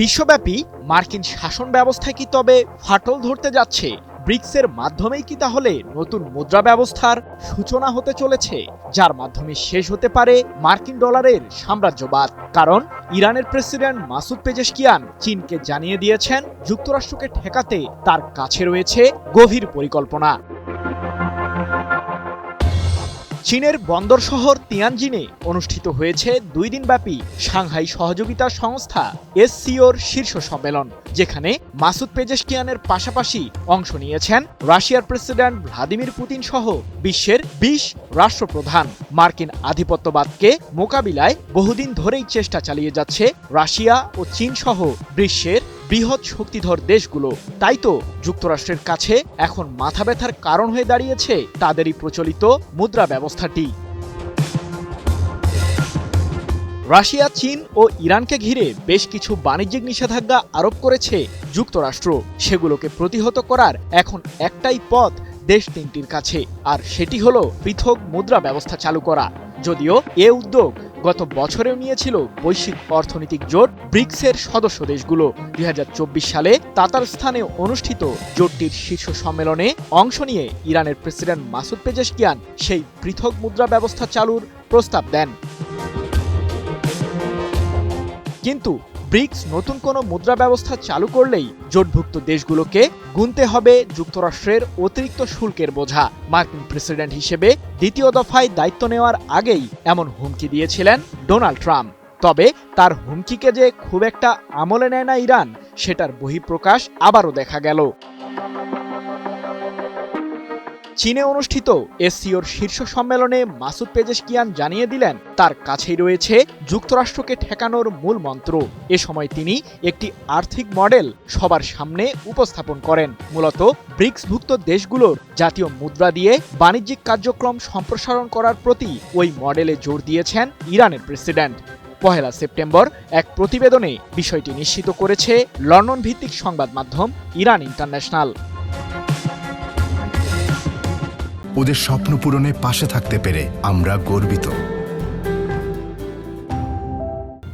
বিশ্বব্যাপী মার্কিন শাসন ব্যবস্থায় কি তবে ফাটল ধরতে যাচ্ছে? ব্রিক্সের মাধ্যমেই কি তাহলে নতুন মুদ্রা ব্যবস্থার সূচনা হতে চলেছে, যার মাধ্যমে শেষ হতে পারে মার্কিন ডলারের সাম্রাজ্যবাদ? কারণ ইরানের প্রেসিডেন্ট মাসুদ পেজেশকিয়ান চীনকে জানিয়ে দিয়েছেন, যুক্তরাষ্ট্রকে ঠেকাতে তার কাছে রয়েছে গভীর পরিকল্পনা। চীনের বন্দর শহর তিয়ানজিনে অনুষ্ঠিত হয়েছে দুই দিনব্যাপী সাংহাই সহযোগিতা সংস্থা এসসিওর শীর্ষ সম্মেলন, যেখানে মাসুদ পেজেশকিয়ানের পাশাপাশি অংশ নিয়েছেন রাশিয়ার প্রেসিডেন্ট ভ্লাদিমির পুতিন সহ বিশ্বের বিশ রাষ্ট্রপ্রধান। মার্কিন আধিপত্যবাদকে মোকাবিলায় বহুদিন ধরেই চেষ্টা চালিয়ে যাচ্ছে রাশিয়া ও চীন সহ বিশ্বের বৃহৎ শক্তিধর দেশগুলো। তাই তো যুক্তরাষ্ট্রের কাছে এখন মাথা ব্যথার কারণ হয়ে দাঁড়িয়েছে তাদেরই প্রচলিত মুদ্রা ব্যবস্থাটি। রাশিয়া, চীন ও ইরানকে ঘিরে বেশ কিছু বাণিজ্যিক নিষেধাজ্ঞা আরোপ করেছে যুক্তরাষ্ট্র। সেগুলোকে প্রতিহত করার এখন একটাই পথ দেশ তিনটির কাছে, আর সেটি হলো পৃথক মুদ্রা ব্যবস্থা চালু করা। যদিও এ উদ্যোগ গত বছরেও নিয়েছিল বৈশ্বিক অর্থনৈতিক জোট ব্রিক্সের সদস্য দেশগুলো। দুই হাজার চব্বিশ সালে তাতারস্থানে অনুষ্ঠিত জোটটির শীর্ষ সম্মেলনে অংশ নিয়ে ইরানের প্রেসিডেন্ট মাসুদ পেজেশকিয়ান সেই পৃথক মুদ্রা ব্যবস্থা চালুর প্রস্তাব দেন। কিন্তু ব্রিক্স নতুন কোনো মুদ্রা ব্যবস্থা চালু করলেই জোটভুক্ত দেশগুলোকে গুনতে হবে যুক্তরাষ্ট্রের অতিরিক্ত শুল্কের বোঝা। মার্কিন প্রেসিডেন্ট হিসেবে দ্বিতীয় দফায় দায়িত্ব নেওয়ার আগেই এমন হুমকি দিয়েছিলেন ডোনাল্ড ট্রাম্প। তবে তার হুমকিকে যে খুব একটা আমলে নেয় না ইরান, সেটার বহিঃপ্রকাশ আবারও দেখা গেল। চীনে অনুষ্ঠিত এসসিওর শীর্ষ সম্মেলনে মাসুদ পেজেশকিয়ান জানিয়ে দিলেন, তার কাছেই রয়েছে যুক্তরাষ্ট্রকে ঠেকানোর মূল মন্ত্র। এ সময় তিনি একটি আর্থিক মডেল সবার সামনে উপস্থাপন করেন। মূলত ব্রিক্সভুক্ত দেশগুলোর জাতীয় মুদ্রা দিয়ে বাণিজ্যিক কার্যক্রম সম্প্রসারণ করার প্রতি ওই মডেলে জোর দিয়েছেন ইরানের প্রেসিডেন্ট। পহেলা সেপ্টেম্বর এক প্রতিবেদনে বিষয়টি নিশ্চিত করেছে লন্ডন ভিত্তিক সংবাদ মাধ্যম ইরান ইন্টারন্যাশনাল। ওদের স্বপ্ন পূরণে পাশে থাকতে পেরে আমরা গর্বিত।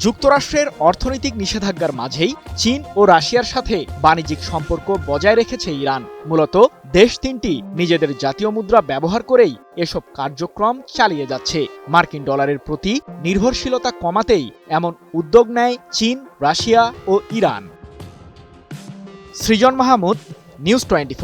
যুক্তরাষ্ট্রের অর্থনৈতিক নিষেধাজ্ঞার মাঝেই চীন ও রাশিয়ার সাথে বাণিজ্যিক সম্পর্ক বজায় রেখেছে ইরান। মূলত দেশ তিনটি নিজেদের জাতীয় মুদ্রা ব্যবহার করেই এসব কার্যক্রম চালিয়ে যাচ্ছে। মার্কিন ডলারের প্রতি নির্ভরশীলতা কমাতেই এমন উদ্যোগ নেয় চীন, রাশিয়া ও Iran. Srijan Mahmud, news twenty